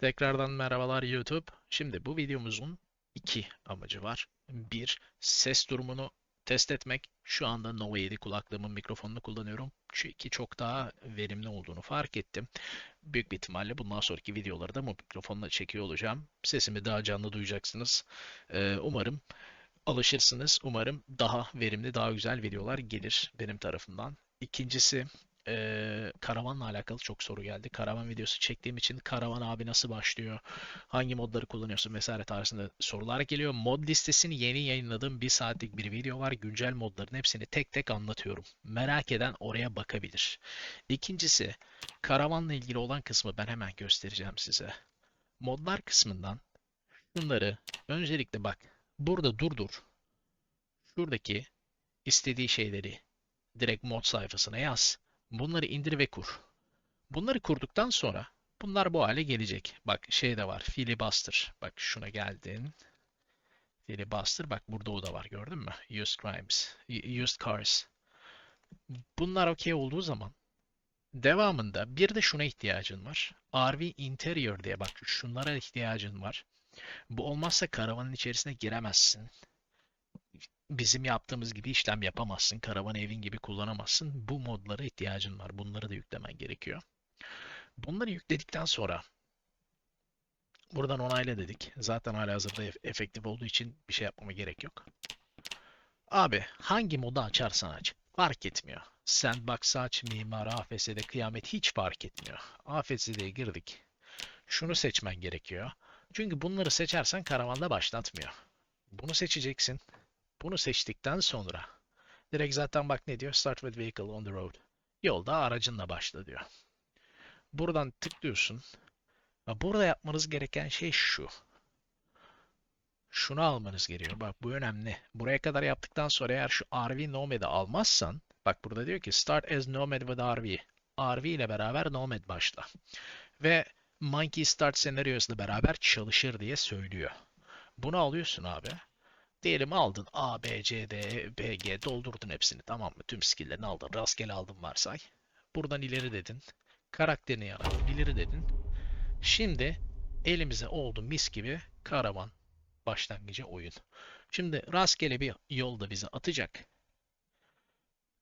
Tekrardan merhabalar YouTube. Şimdi bu videomuzun iki amacı var. Bir, ses durumunu test etmek. Şu anda Nova 7 kulaklığımın mikrofonunu kullanıyorum. İki çok daha verimli olduğunu fark ettim. Büyük bir ihtimalle bundan sonraki videoları da bu mikrofonla çekiyor olacağım. Sesimi daha canlı duyacaksınız. Ee, umarım alışırsınız. Umarım daha verimli, daha güzel videolar gelir benim tarafımdan. İkincisi, eee, karavanla alakalı çok soru geldi. Karavan videosu çektiğim için karavan abi nasıl başlıyor, hangi modları kullanıyorsun vesaire tarzında sorular geliyor. Mod listesini yeni yayınladığım bir saatlik bir video var. Güncel modların hepsini tek tek anlatıyorum. Merak eden oraya bakabilir. İkincisi, karavanla ilgili olan kısmı ben hemen göstereceğim size. Modlar kısmından bunları öncelikle bak burada durdur. Şuradaki istediği şeyleri direkt mod sayfasına yaz. Bunları indir ve kur. Bunları kurduktan sonra bunlar bu hale gelecek. Bak şey de var. Filibuster. Bak şuna geldin. Filibuster. Bak burada o da var. Gördün mü? Used Crimes. Used Cars. Bunlar okey olduğu zaman devamında bir de şuna ihtiyacın var. RV Interior diye bak şunlara ihtiyacın var. Bu olmazsa karavanın içerisine giremezsin bizim yaptığımız gibi işlem yapamazsın. Karavan evin gibi kullanamazsın. Bu modlara ihtiyacın var. Bunları da yüklemen gerekiyor. Bunları yükledikten sonra buradan onayla dedik. Zaten halihazırda ef- efektif olduğu için bir şey yapmama gerek yok. Abi hangi modu açarsan aç. Fark etmiyor. Sandbox aç, mimar, AFS'de kıyamet hiç fark etmiyor. AFS'de girdik. Şunu seçmen gerekiyor. Çünkü bunları seçersen karavanda başlatmıyor. Bunu seçeceksin. Bunu seçtikten sonra direkt zaten bak ne diyor? Start with vehicle on the road. Yolda aracınla başla diyor. Buradan tıklıyorsun. Ve Burada yapmanız gereken şey şu. Şunu almanız gerekiyor. Bak bu önemli. Buraya kadar yaptıktan sonra eğer şu RV Nomad'i almazsan bak burada diyor ki Start as Nomad with RV. RV ile beraber Nomad başla. Ve Monkey Start Scenarios ile beraber çalışır diye söylüyor. Bunu alıyorsun abi. Diyelim aldın A, B, C, D, E, B, G doldurdun hepsini tamam mı? Tüm skill'lerini aldın. Rastgele aldın varsay. Buradan ileri dedin. Karakterini yarattın. ileri dedin. Şimdi elimize oldu mis gibi karavan başlangıcı oyun. Şimdi rastgele bir yolda bizi atacak.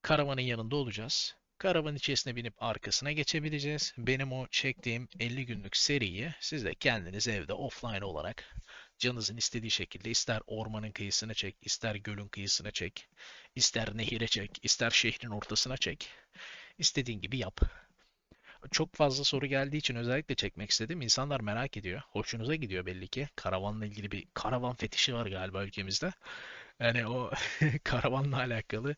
Karavanın yanında olacağız. Karavan içerisine binip arkasına geçebileceğiz. Benim o çektiğim 50 günlük seriyi siz de kendiniz evde offline olarak canınızın istediği şekilde ister ormanın kıyısına çek, ister gölün kıyısına çek, ister nehire çek, ister şehrin ortasına çek. İstediğin gibi yap. Çok fazla soru geldiği için özellikle çekmek istedim. İnsanlar merak ediyor. Hoşunuza gidiyor belli ki. Karavanla ilgili bir karavan fetişi var galiba ülkemizde. Yani o karavanla alakalı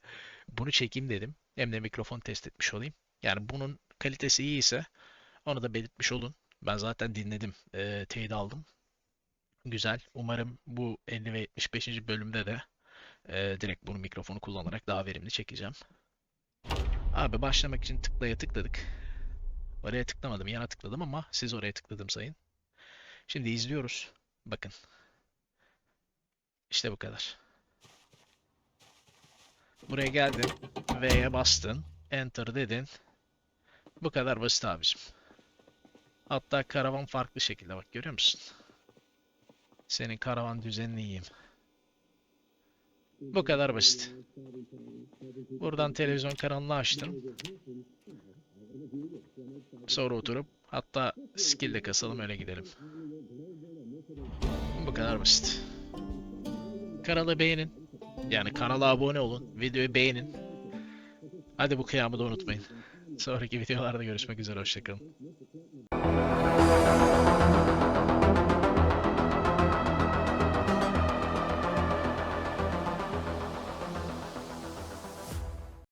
bunu çekeyim dedim. Hem de mikrofon test etmiş olayım. Yani bunun kalitesi iyi ise onu da belirtmiş olun. Ben zaten dinledim. E, teyit aldım. Güzel. Umarım bu 50 ve 75. bölümde de e, direkt bunu mikrofonu kullanarak daha verimli çekeceğim. Abi başlamak için tıklaya tıkladık. Oraya tıklamadım, yana tıkladım ama siz oraya tıkladım sayın. Şimdi izliyoruz. Bakın. İşte bu kadar. Buraya geldin. V'ye bastın. Enter dedin. Bu kadar basit abicim. Hatta karavan farklı şekilde bak görüyor musun? Senin karavan düzenini. Bu kadar basit. Buradan televizyon kanalını açtım. Sonra oturup hatta skill de kasalım öyle gidelim. Bu kadar basit. Kanalı beğenin. Yani kanala abone olun. Videoyu beğenin. Hadi bu kıyamı da unutmayın. Sonraki videolarda görüşmek üzere. Hoşçakalın.